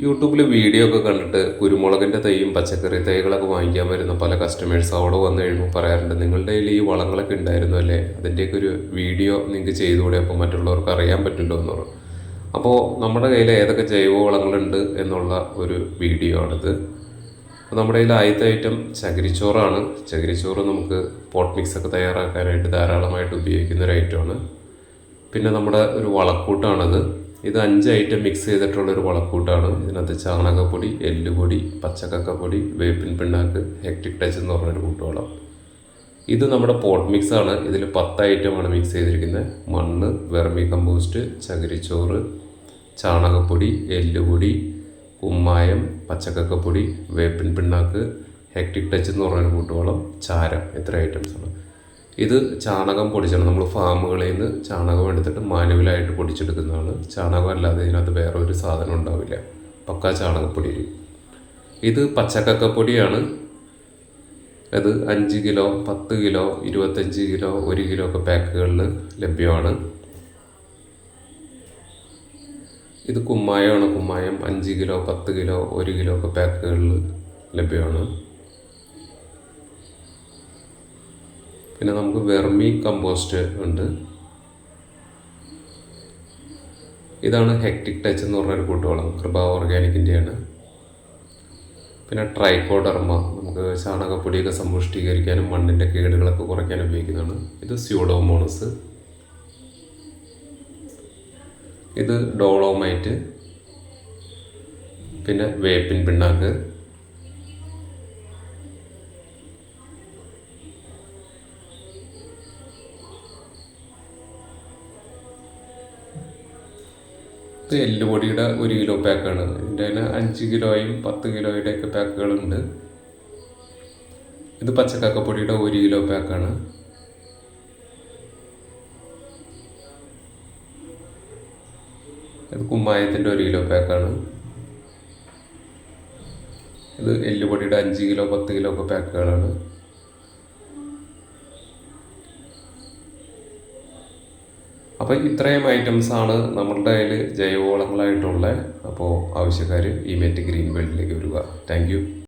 യൂട്യൂബിൽ വീഡിയോ ഒക്കെ കണ്ടിട്ട് കുരുമുളകിന്റെ തൈയും പച്ചക്കറി തൈകളൊക്കെ വാങ്ങിക്കാൻ വരുന്ന പല കസ്റ്റമേഴ്സ് അവിടെ വന്നു കഴിയുമ്പോൾ പറയാറുണ്ട് നിങ്ങളുടെ കയ്യിൽ ഈ വളങ്ങളൊക്കെ ഉണ്ടായിരുന്നു അല്ലേ? അതിന്റെയൊക്കെ ഒരു വീഡിയോ നിങ്ങൾക്ക് ചെയ്തുകൂടെ? അപ്പോൾ മറ്റുള്ളവർക്ക് അറിയാൻ പറ്റുമല്ലോ എന്ന് പറഞ്ഞു. അപ്പോൾ നമ്മുടെ കയ്യിൽ ഏതൊക്കെ ജൈവ വളങ്ങളുണ്ട് എന്നുള്ള ഒരു വീഡിയോ ആണിത്. അപ്പോൾ നമ്മുടെ കയ്യിൽ ആദ്യത്തെ ഐറ്റം ചകിരിച്ചോറാണ്. ചകിരിച്ചോറ് നമുക്ക് പോട്ട് മിക്സ് ഒക്കെ തയ്യാറാക്കാനായിട്ട് ധാരാളമായിട്ട് ഉപയോഗിക്കുന്ന ഒരു ഐറ്റമാണ് പിന്നെ നമ്മുടെ ഒരു വളക്കൂട്ടാണത്. ഇത് അഞ്ച് ഐറ്റം മിക്സ് ചെയ്തിട്ടുള്ള ഒരു വളക്കൂട്ടാണ്. ഇതിനകത്ത് ചാണകപ്പൊടി എല്ലുപൊടി പച്ചക്കക്കപ്പൊടി വേപ്പിൻ പിണ്ണാക്ക് ഹെക്ടിക് ടച്ച് എന്ന് പറഞ്ഞൊരു കൂട്ടുവളം. ഇത് നമ്മുടെ പോട്ട് മിക്സ് ആണ്. ഇതിൽ പത്ത് ഐറ്റമാണ് മിക്സ് ചെയ്തിരിക്കുന്നത്. മണ്ണ് വെർമി കമ്പോസ്റ്റ് ചകിരിച്ചോറ് ചാണകപ്പൊടി എല്ലുപൊടി കുമ്മായം പച്ചക്കക്കപ്പൊടി വേപ്പിൻ പിണ്ണാക്ക് ഹെക്ടിക് ടച്ച് എന്ന് പറഞ്ഞൊരു കൂട്ടുവളം ചാരം ഇത്ര ഐറ്റംസാണ് ഇത് ചാണകം പൊടിച്ചാണ്. നമ്മൾ ഫാമുകളിൽ നിന്ന് ചാണകം എടുത്തിട്ട് മാനുവലായിട്ട് പൊടിച്ചെടുക്കുന്നതാണ്. ചാണകം അല്ലാതെ ഇതിനകത്ത് വേറെ ഒരു സാധനം ഉണ്ടാവില്ല. പക്ക ചാണകപ്പൊടി ഇത് പച്ചക്കക്കപ്പൊടിയാണ്. അത് അഞ്ച് കിലോ പത്ത് കിലോ ഇരുപത്തഞ്ച് കിലോ ഒരു കിലോ ഒക്കെ പാക്കുകളിൽ ലഭ്യമാണ്. ഇത് കുമ്മായമാണ്. കുമ്മായം അഞ്ച് കിലോ പത്ത് കിലോ ഒരു കിലോ ഒക്കെ പാക്കുകളിൽ ലഭ്യമാണ്. പിന്നെ നമുക്ക് വെർമി കമ്പോസ്റ്റ് ഉണ്ട്. ഇതാണ് ഹെക്ടിക് ടച്ച് എന്ന് പറഞ്ഞൊരു കൂട്ടുവളം കൃപ ഓർഗാനിക്കിന്റെയാണ് പിന്നെ ട്രൈക്കോഡർമ നമുക്ക് ചാണകപ്പൊടിയൊക്കെ സമ്പുഷ്ടീകരിക്കാനും മണ്ണിന്റെ കേടുകളൊക്കെ കുറയ്ക്കാനും ഉപയോഗിക്കുന്നതാണ്. ഇത് സ്യൂഡോമോണസ്. ഇത് ഡോളോമൈറ്റ്. പിന്നെ വേപ്പിൻ പിണ്ണാക്ക്. ഇത് എല്ലുപൊടിയുടെ ഒരു കിലോ പാക്കാണ്. ഇതിന്റെ തന്നെ അഞ്ച് കിലോയും പത്ത് കിലോയുടെ ഒക്കെ പാക്കുകളുണ്ട്. ഇത് പച്ചക്കാക്കപ്പൊടിയുടെ ഒരു കിലോ പാക്കാണ്. ഇത് കുമ്മായത്തിന്റെ ഒരു കിലോ പാക്കാണ്. ഇത് എല്ലുപൊടിയുടെ അഞ്ച് കിലോ പത്ത് കിലോ ഒക്കെ പാക്കുകളാണ്. അപ്പോൾ ഇത്രയും ഐറ്റംസ് ആണ് നമ്മളുടെ കയ്യിൽ ജൈവവളങ്ങളായിട്ടുള്ളത് അപ്പോൾ ആവശ്യക്കാർ ഈ മെറ്റ് ഗ്രീൻ ബെൽറ്റിലേക്ക് വരിക. താങ്ക്